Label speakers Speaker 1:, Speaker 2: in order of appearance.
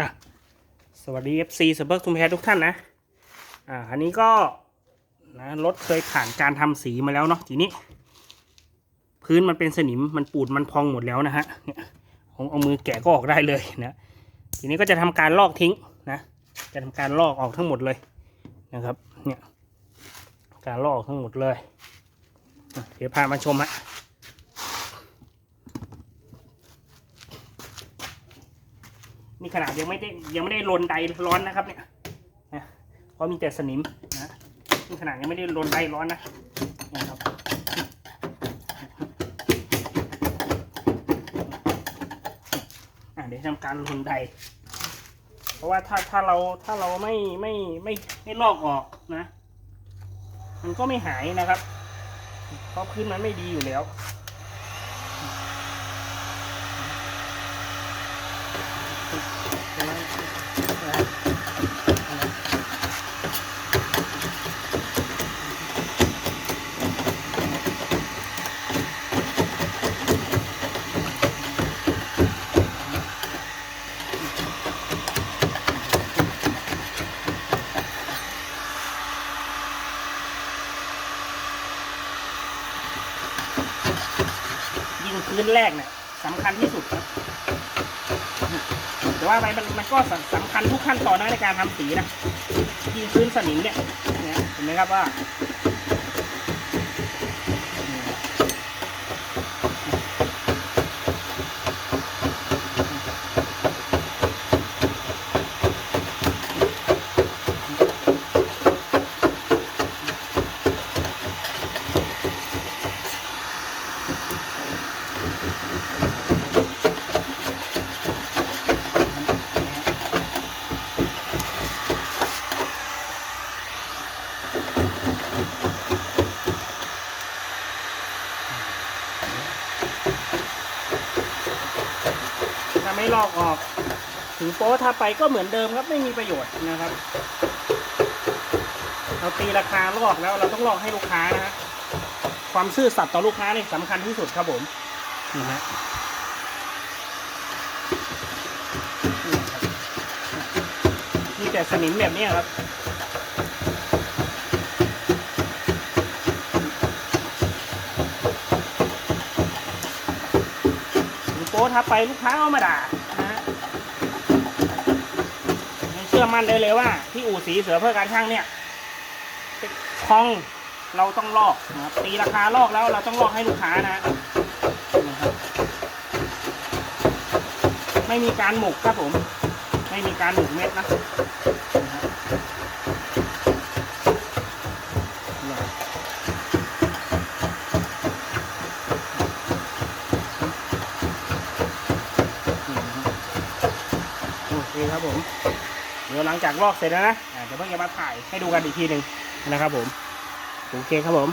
Speaker 1: อะสวัสดี FC สเบิร์กทุมแพทุกท่านนะ อ่า อันนี้ก็นะรถเคยผ่านการทำสีมาแล้วเนาะทีนี้ พื้นมันเป็นสนิมมันปูดมันพองหมดแล้วนะฮะเนี่ยเอาเอามือแกะก็ออกได้เลยนะทีนี้ก็จะทำการลอกทิ้งนะจะทำการลอกออกทั้งหมดเลยนะครับเนี่ยการลอกออกทั้งหมดเลย เดี๋ยวพามาชมฮะ นี่ขนาดยังไม่ได้ยังไม่ได้ลนไดร้อนนะครับเนี่ยนะเพราะมีแต่สนิมนะนี่ขนาดยังไม่ได้ลนไดร้อนนะนะครับอะเดี๋ยวทำการลนไดเพราะว่าถ้าถ้าเราถ้าเราไม่ไม่ไม่ไม่ลอกออกนะ มันก็ไม่หายนะครับ เพราะพื้นมันไม่ดีอยู่แล้ว ยิงพื้นแรกเนี่ยสำคัญที่สุดครับแต่ว่าไปมันมันก็สำคัญทุกขั้นตอนนะในการทำสีนะยิงพื้นสนิมเนี่ยเห็นไหมครับว่า ไม่ลอกออก ถึงโป๊ถ้าไปก็เหมือนเดิมครับไม่มีประโยชน์นะครับ เราตีราคาลอกแล้วเราต้องลอกให้ลูกค้านะฮะความซื่อสัตย์ต่อลูกค้านี่สำคัญที่สุดครับผมนี่ฮะนี่ครับมีแต่สนิมแบบนี้ครับ ถึงโป๊ทับไปลูกค้าก็มาด่านะฮะเชื่อมั่นได้เลยว่า ที่อู่สีเสือเพื่อการช่างเนี่ยคลองเราต้องลอกนะครับตีราคาลอกแล้วเราต้องลอกให้ลูกค้านะไม่มีการหมกครับผม ไม่มีการหมกเม็ดนะนะฮะ โอเคครับผม เดี๋ยวหลังจากลอกเสร็จแล้วนะเดี๋ยวเพิ่งจะมาถ่ายให้ดูกันอีกทีหนึ่งนะครับผม โอเคครับผม